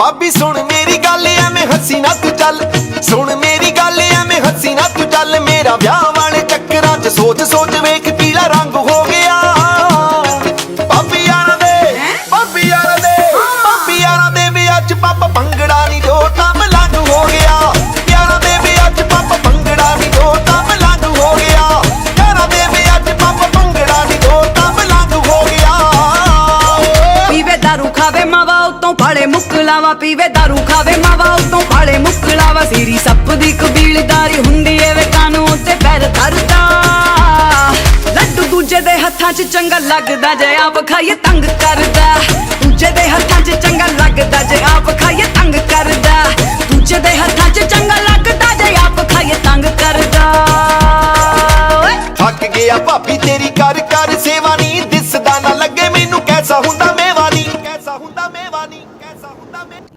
ਭਾਬੀ, ਸੁਣ ਮੇਰੀ ਗੱਲ, ਐਵੇਂ ਹੱਸੀ ਨਾ ਤੂੰ ਚੱਲ। ਸੁਣ ਮੇਰੀ ਗੱਲ, ਐਵੇਂ ਹੱਸੀ ਨਾ ਤੂੰ ਚੱਲ। ਮੇਰਾ ਵਿਆਹ ਵਾਲੇ ਚੱਕਰਾਂ 'ਚ ਸੋਚ ਸੋਚ ਵੇਖ ਖਾਵੇ ਮਾਵਾ ਉਤੋਂ ਫਾਲੇ ਮੁੱਕਲਾਵਾ, ਪੀਵੇ ਦਾਰੂ ਖਾਵੇ ਮਾਵਾ ਉਤੋਂ ਫਾਲੇ ਮੁੱਕਲਾਵਾ। ਸੀਰੀ ਸੱਪ ਦੀ ਕਬੀਲਦਾਰੀ ਹੁੰਦੀ ਏ ਵੇ ਕਾਨੂੰਨ ਤੇ ਪੈਰ ਧਰਦਾ। ਲੱਡੂ ਦੂਜੇ ਦੇ ਹੱਥਾਂ 'ਚ ਚੰਗਾ ਲੱਗਦਾ, ਜੇ ਆਪ ਖਾਈਏ ਤੰਗ ਕਰਦਾ। ਦੂਜੇ ਦੇ ਹੱਥਾਂ 'ਚ ਚੰਗਾ ਲੱਗਦਾ, ਜੇ ਆਪ ਖਾਈਏ ਤੰਗ ਕਰਦਾ। ਦੂਜੇ ਦੇ ਹੱਥਾਂ 'ਚ ਚੰਗਾ ਲੱਗਦਾ, ਜੇ ਆਪ ਖਾਈਏ ਤੰਗ ਕਰਦਾ। ਥੱਕ ਗਿਆ ਭਾਬੀ, ਤੇਰੀ ਕਰ ਕਰ ਸੇਵਾ coming.